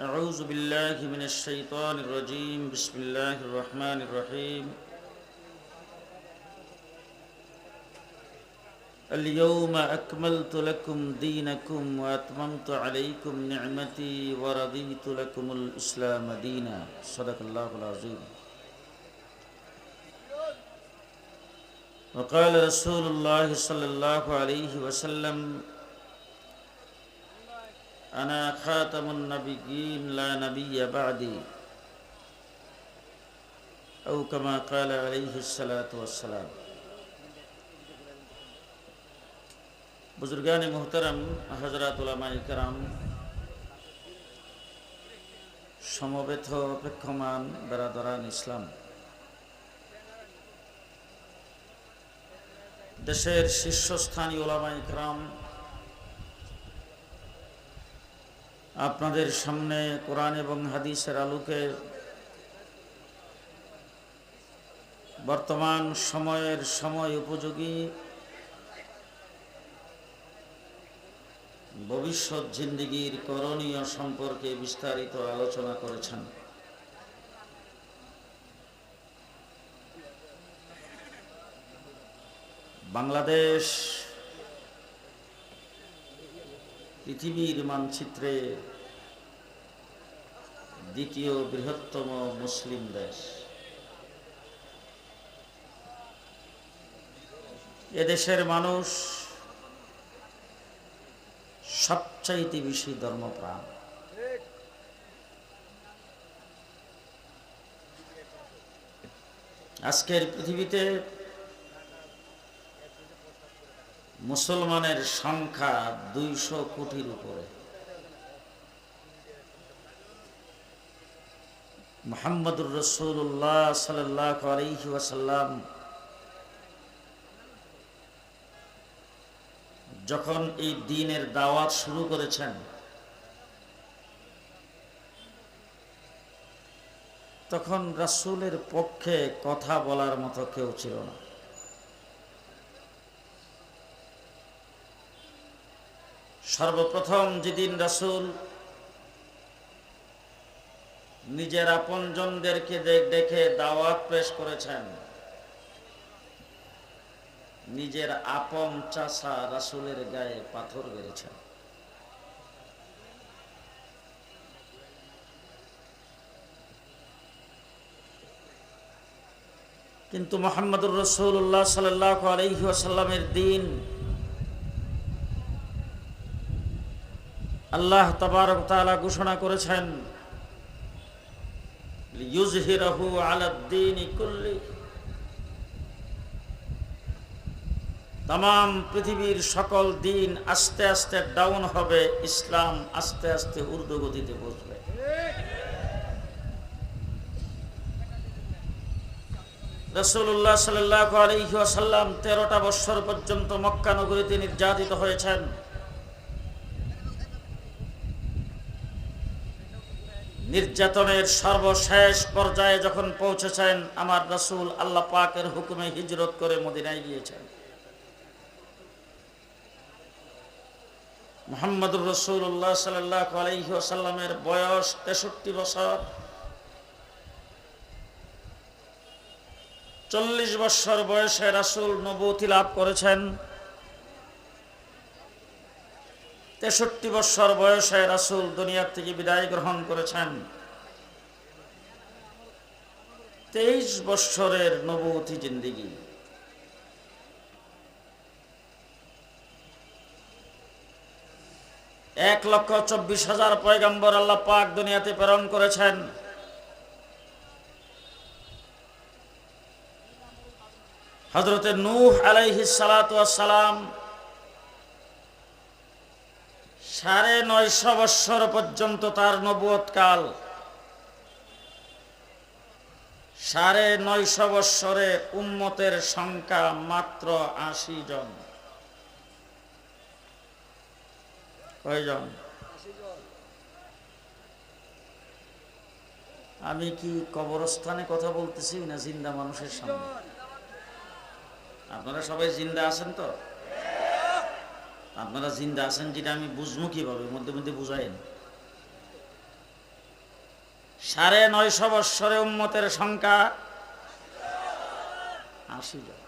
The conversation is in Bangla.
أعوذ بالله من الشيطان الرجيم. بسم الله الرحمن الرحيم. اليوم أكملت لكم دينكم وأتممت عليكم نعمتي ورضيت لكم الإسلام دينا. صدق الله العظيم. وقال رسول الله صلى الله عليه وسلم أنا خاتم النبيين لا نبي بعدي أو كما قال عليه الصلاة والسلام বুজুর্গানি মোহতারাম হজরত উলামাই কারাম সমবেত অপেক্ষমান বেড়াদরান ইসলাম দেশের শীর্ষস্থানীয় ওলামাই কারাম আপনাদের সামনে কোরআন এবং হাদিসের আলোকে বর্তমান সময়ের সময় উপযোগী, ভবিষ্যৎ জিন্দিগির করণীয় সম্পর্কে বিস্তারিত আলোচনা করেছেন। বাংলাদেশ পৃথিবীর মানচিত্রে দ্বিতীয় বৃহত্তম মুসলিম দেশ। এদেশের মানুষ সবচাইতে বেশি ধর্মপ্রাণ। আজকের পৃথিবীতে মুসলমানের সংখ্যা দুইশো কোটির উপরে। মোহাম্মদুর রসুল্লাহ সাল্লাহ যখন এই দিনের দাওয়াত শুরু করেছেন, তখন রাসুলের পক্ষে কথা বলার মতো কেউ ছিল না। সর্বপ্রথম যেদিন রাসুল নিজের আপনজনদেরকে দেখে দাওয়াত পেশ করেছেন, নিজের আপন চাষা রাসুলের গায়ে পাথর বেড়েছেন কিন্তু মোহাম্মদুর রসুল্লাহ সাল্লাহ আলহি আসাল্লামের দিন আল্লাহ তবারক তাআলা ঘোষণা করেছেন তাম পৃথিবীর সকল দিন আস্তে আস্তে ডাউন হবে, ইসলাম আস্তে আস্তে উর্দু গতিতে বসবে রসুল্লাহ সাল্লাহ আলহিহাসাল্লাম তেরোটা বৎসর পর্যন্ত মক্কা নগরীতে নির্যাতিত হয়েছেন। নির্যাতনের সর্বশেষ পর্যায়ে যখন পৌঁছেছেন, আমার রসুল আল্লাহ পাকের হুকুমে হিজরত করে মদিনায় গিয়েছেন। মোহাম্মদুর রসুল্লাহ সাল্লাহ আলহিহাসাল্লামের বয়স তেষট্টি বছর। চল্লিশ বৎসর বয়সে রাসুল নবতী লাভ করেছেন। তেষট্টি বৎসর বয়সে রাসুল দুনিয়ার থেকে বিদায় গ্রহণ করেছেন। তেইশ বৎসরের নবতী জিন্দিগি। এক লক্ষ চব্বিশ হাজার পয়গম্বর আল্লাহ পাক দুনিয়াতে প্রেরণ করেছেন। হজরতে নূহ আলাইহি সালাম সাড়ে নয়শ বৎসর পর্যন্ত তার নবুয়ত কাল। সাড়ে নয়শ বৎসরে উম্মতের সংখ্যা মাত্র আশি জন। কয়জন? আমি কি কবরস্থানে কথা বলতেছি না জিন্দা মানুষের সামনে? আপনারা সবাই জিন্দা আছেন তো? আপনারা জিন্দা আছেন যেটা আমি বুঝব কীভাবে? মধ্যে মধ্যে বুঝাইন সাড়ে নয়শো বৎসরে উন্মতের সংখ্যা আশি জন।